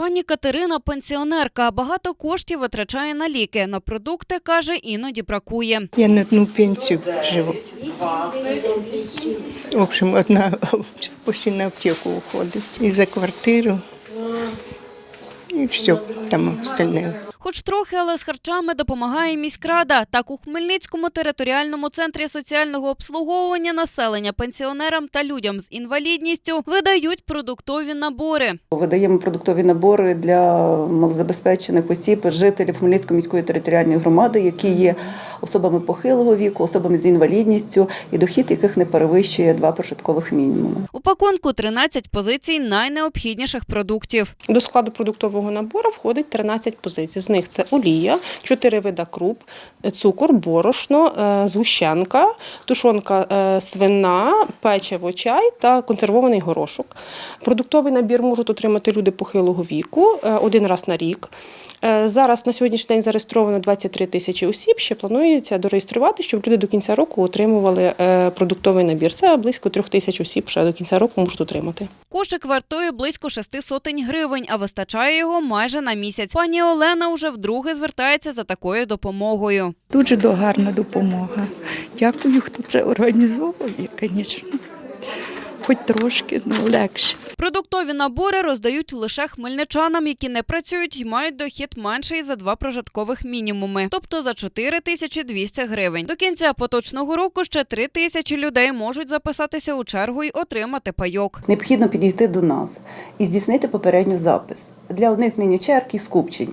Пані Катерина пенсіонерка. Багато коштів витрачає на ліки. На продукти каже, іноді бракує. Я на одну пенсію живу. В общем, одна почти на аптеку уходить. І за квартиру. І все там остальне. Хоч трохи, але з харчами допомагає міськрада. Так у Хмельницькому територіальному центрі соціального обслуговування населення пенсіонерам та людям з інвалідністю видають продуктові набори. Видаємо продуктові набори для малозабезпечених осіб, жителів Хмельницької міської територіальної громади, які є особами похилого віку, особами з інвалідністю, і дохід яких не перевищує два прожиткових мінімуми. У пакунку 13 позицій найнеобхідніших продуктів. До складу продуктового набору входить 13 позицій. З них це олія, 4 вида круп, цукор, борошно, е, згущенка, тушонка е, свина, печиво, чай та консервований горошок. Продуктовий набір можуть отримати люди похилого віку е, один раз на рік. Зараз на сьогоднішній день зареєстровано 23 тисячі осіб. Ще планується дореєструвати, щоб люди до кінця року отримували продуктовий набір. Це близько трьох тисяч осіб ще до кінця року можуть отримати. Кошик вартує близько шести сотень гривень, а вистачає його майже на місяць. Пані Олена уже вдруге звертається за такою допомогою. Дуже гарна допомога. Дякую, хто це організовує, звісно. Хоч трошки, ну легше. Продуктові набори роздають лише хмельничанам, які не працюють і мають дохід менший за два прожиткових мінімуми, тобто за 4200 гривень. До кінця поточного року ще 3 тисячі людей можуть записатися у чергу й отримати пайок. Необхідно підійти до нас і здійснити попередню запис для уникнення черг і скупчень.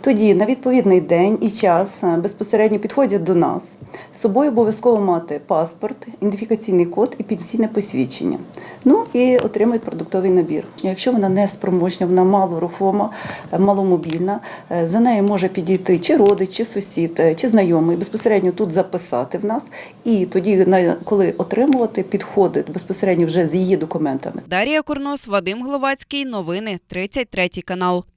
Тоді на відповідний день і час е, безпосередньо підходять до нас. З собою обов'язково мати паспорт, ідентифікаційний код і пенсійне посвідчення. Ну і отримують продуктовий набір. Якщо вона не спроможня, вона малорухома, е, маломобільна, е, за нею може підійти чи родич, чи сусід, чи знайомий, безпосередньо тут записати в нас. І тоді, коли отримувати, підходить безпосередньо вже з її документами. Дарія Курнос, Вадим Гловацький. Новини 33 канал.